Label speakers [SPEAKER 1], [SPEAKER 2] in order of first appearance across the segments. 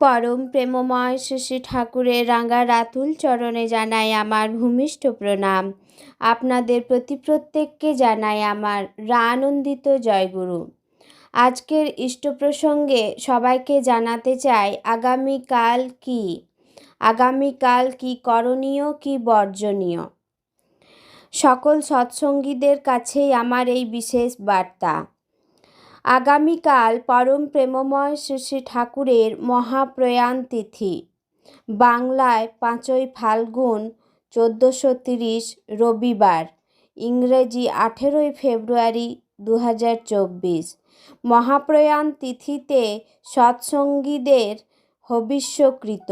[SPEAKER 1] পরম প্রেমময় শ্রী ঠাকুরের রাঙ্গা রাতুল চরণে জানাই আমার ভূমিষ্ঠ প্রণাম। আপনাদের প্রতি প্রত্যেককে জানাই আমার আনন্দিত জয়গুরু। আজকের ইষ্ট প্রসঙ্গে সবাইকে জানাতে চাই, আগামীকাল কি? আগামীকাল কি করণীয়, কি বর্জনীয়? সকল সৎসঙ্গীদের কাছেই আমার এই বিশেষ বার্তা। আগামীকাল পরম প্রেমময় শ্রী শ্রী ঠাকুরের মহাপ্রয়াণ তিথি বাংলায় পাঁচই ফাল্গুন চোদ্দোশো তিরিশ রবিবার, ইংরেজি আঠেরোই ফেব্রুয়ারি দু হাজার চব্বিশ। মহাপ্রয়াণ তিথিতে সৎসঙ্গীদের হবিষ্যকৃত।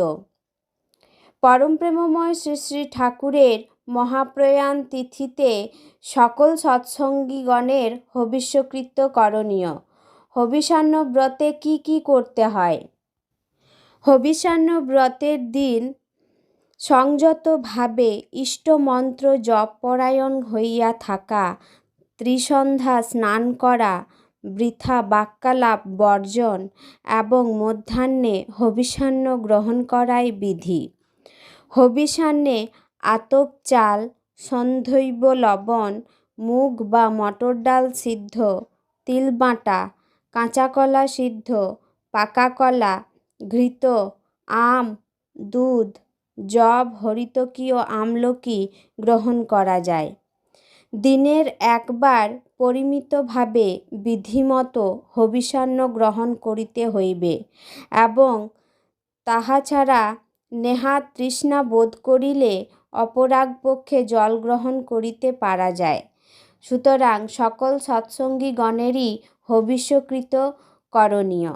[SPEAKER 1] পরম প্রেমময় শ্রী শ্রী ঠাকুরের মহাপ্রয়াণ তিথিতে সকল সৎসঙ্গীগণের হবিষ্যকৃত করণীয়। হবিষান্ন ব্রতে কি কি করতে হয়? হবিষান্ন ব্রতের দিন সংযতভাবে ইষ্টমন্ত্র জপ পরায়ণ হইয়া থাকা, ত্রিসন্ধ্যা স্নান করা, বৃথা বাক্যালাপ বর্জন এবং মধ্যাহ্নে হবিষান্ন গ্রহণ করাই বিধি। হবিষান্নে আতপ চাল সন্ধৈব লবণ, মুগ বা মটর ডাল সিদ্ধ, তিল বাটা, কাঁচা কলা সিদ্ধ, পাকা কলা, ঘৃত, আম, দুধ জব হরিতকি ও আমলকি গ্রহণ করা যায়। দিনের একবার পরিমিতভাবে বিধিমতো হবিষান্ন গ্রহণ করিতে হইবে এবং তাহা ছাড়া নেহা তৃষ্ণা বোধ করিলে অপরাগপক্ষে জল গ্রহণ করিতে পারা যায়। সুতরাং সকল সৎসঙ্গীগণেরই হবিষ্যকৃত করণীয়।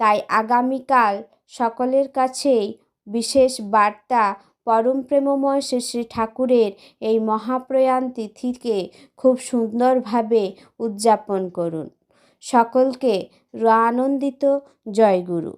[SPEAKER 1] তাই আগামীকাল সকলের কাছেই বিশেষ বার্তা পরম প্রেমময় শ্রী শ্রী ঠাকুরের এই মহাপ্রয়াণ তিথিকে খুব সুন্দরভাবে উদযাপন করুন। সকলকে আনন্দিত জয়গুরু।